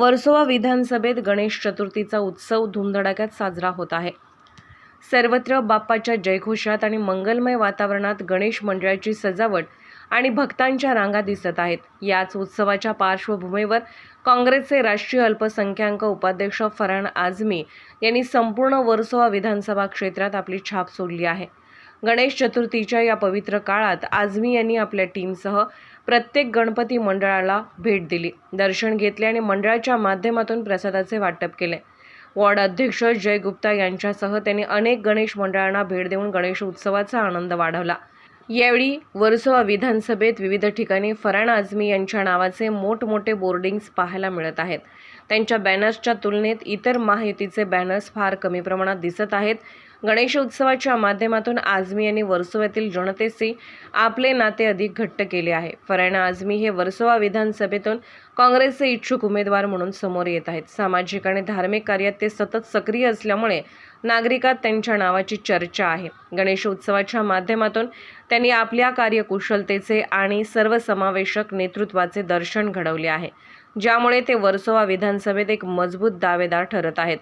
वर्सोवा विधानसभेत गणेश चतुर्थीचा उत्सव धुमधडाक्यात साजरा होत आहे. सर्वत्र बाप्पाच्या जयघोषात आणि मंगलमय वातावरणात गणेश मंडळाची सजावट आणि भक्तांच्या रांगा दिसत आहेत. याच उत्सवाच्या पार्श्वभूमीवर काँग्रेसचे राष्ट्रीय अल्पसंख्याक उपाध्यक्ष फरहान आझमी यांनी संपूर्ण वर्सोवा विधानसभा क्षेत्रात आपली छाप सोडली आहे. गणेश चतुर्थीच्या या पवित्र काळात आझमी यांनी आपल्या टीमसह प्रत्येक गणपती मंडळाला भेट दिली. दर्शन घेतले आणि मंडळाच्या माध्यमातून प्रसादाचे वाटप केले. वॉर्ड अध्यक्ष जय गुप्ता यांच्यासह त्यांनी अनेक गणेश मंडळांना भेट देऊन गणेश उत्सवाचा आनंद वाढवला. यावेळी वर्सोवा विधानसभेत विविध ठिकाणी फराण आझमी यांच्या नावाचे मोठमोठे बोर्डिंग्स पाहायला मिळत आहेत. त्यांच्या बॅनर्सच्या तुलनेत इतर महायुतीचे बॅनर्स फार कमी प्रमाणात दिसत आहेत. गणेश उत्सवाच्या माध्यमातून आझमी यांनी वर्सोव्यातील जनतेशी आपले नाते अधिक घट्ट केले आहे. फरायना आझमी हे वर्सोवा विधानसभेतून काँग्रेसचे इच्छुक उमेदवार म्हणून समोर येत आहेत. सामाजिक आणि धार्मिक कार्यात ते सतत सक्रिय असल्यामुळे नागरिकात त्यांच्या नावाची चर्चा आहे. गणेश उत्सवाच्या माध्यमातून त्यांनी आपल्या कार्यकुशलतेचे आणि सर्वसमावेशक नेतृत्वाचे दर्शन घडवले आहे. ज्यामुळे ते वर्सोवा विधानसभेत एक मजबूत दावेदार ठरत आहेत.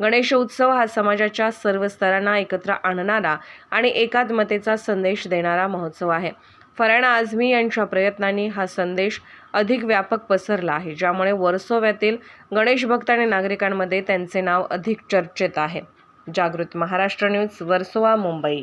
गणेशोत्सव हा समाजाच्या सर्व स्तरांना एकत्र आणणारा आणि एकात्मतेचा संदेश देणारा महोत्सव आहे. फराणा आझमी यांच्या प्रयत्नांनी हा संदेश अधिक व्यापक पसरला आहे ज्यामुळे वर्सोव्यातील गणेश भक्त आणि नागरिकांमध्ये त्यांचे नाव अधिक चर्चेत आहे. जागृत महाराष्ट्र न्यूज वर्सोवा मुंबई.